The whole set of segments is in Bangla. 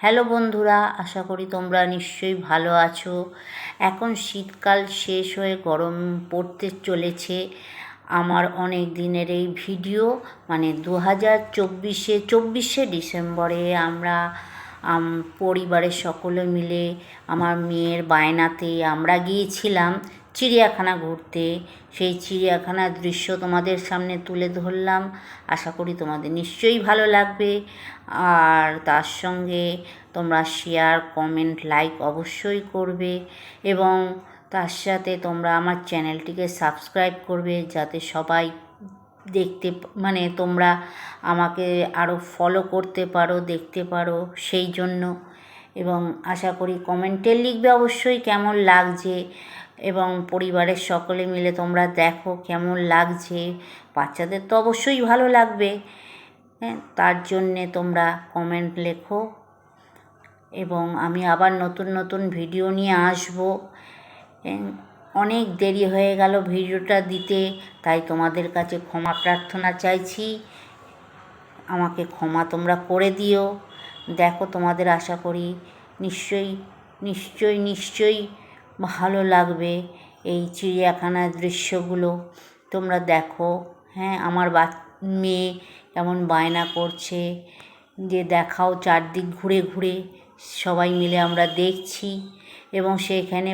হ্যালো বন্ধুরা, আশা করি তোমরা নিশ্চয়ই ভালো আছো। এখন শীতকাল শেষ হয়ে গরম পড়তে চলেছে। আমার অনেক দিনের এই ভিডিও মানে দু হাজার চব্বিশে চব্বিশে ডিসেম্বরে আমরা পরিবারের সকলে মিলে আমার মেয়ের বায়নাতে আমরা গিয়েছিলাম। চিড়িয়াখানা ঘুরতে। সেই চিড়িয়াখানার দৃশ্য তোমাদের সামনে তুলে ধরলাম। আশা করি তোমাদের নিশ্চয়ই ভালো লাগবে। আর তার সঙ্গে তোমরা শেয়ার কমেন্ট লাইক অবশ্যই করবে। এবং তার সাথে তোমরা আমার চ্যানেলটিকে সাবস্ক্রাইব করবে যাতে সবাই দেখতে মানে তোমরা আমাকে আরও ফলো করতে পারো, দেখতে পারো সেই জন্য। এবং আশা করি কমেন্টে লিখবে অবশ্যই কেমন লাগছে। এবং পরিবারের সকলে মিলে তোমরা দেখো কেমন লাগছে। বাচ্চাদের তো অবশ্যই ভালো লাগবে। হ্যাঁ তার জন্যে তোমরা কমেন্ট লেখো। এবং আমি আবার নতুন নতুন ভিডিও নিয়ে আসব। অনেক দেরি হয়ে গেল ভিডিওটা দিতে, তাই তোমাদের কাছে ক্ষমা প্রার্থনা চাইছি। আমাকে ক্ষমা তোমরা করে দিও। দেখো তোমাদের আশা করি নিশ্চয়ই নিশ্চয়ই নিশ্চয়ই ভালো লাগবে এই চিড়িয়াখানার দৃশ্যগুলো। তোমরা দেখো হ্যাঁ আমার বা মেয়ে কেমন বায়না করছে, যে দেখাও চারদিক ঘুরে ঘুরে, সবাই মিলে আমরা দেখছি এবং সেখানে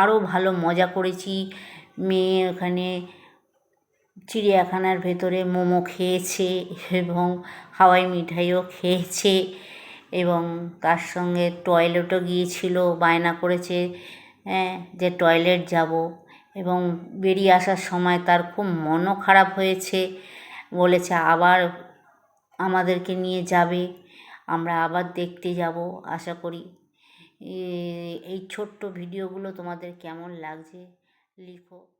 আরও ভালো মজা করেছি। মেয়ে ওখানে চিড়িয়াখানার ভেতরে মোমো খেয়েছে এবং হাওয়াই মিঠাইও খেয়েছে। এবং তার সঙ্গে টয়লেটও গিয়েছিল, বায়না করেছে হ্যাঁ যে টয়লেট যাব। এবং বেরিয়ে আসার সময় তার খুব মনও খারাপ হয়েছে। বলেছে, আবার আমাদেরকে নিয়ে যাবে, আমরা আবার দেখতে যাব। আশা করি। এই ছোট্ট ভিডিওগুলো তোমাদের কেমন লাগছে? লিখো।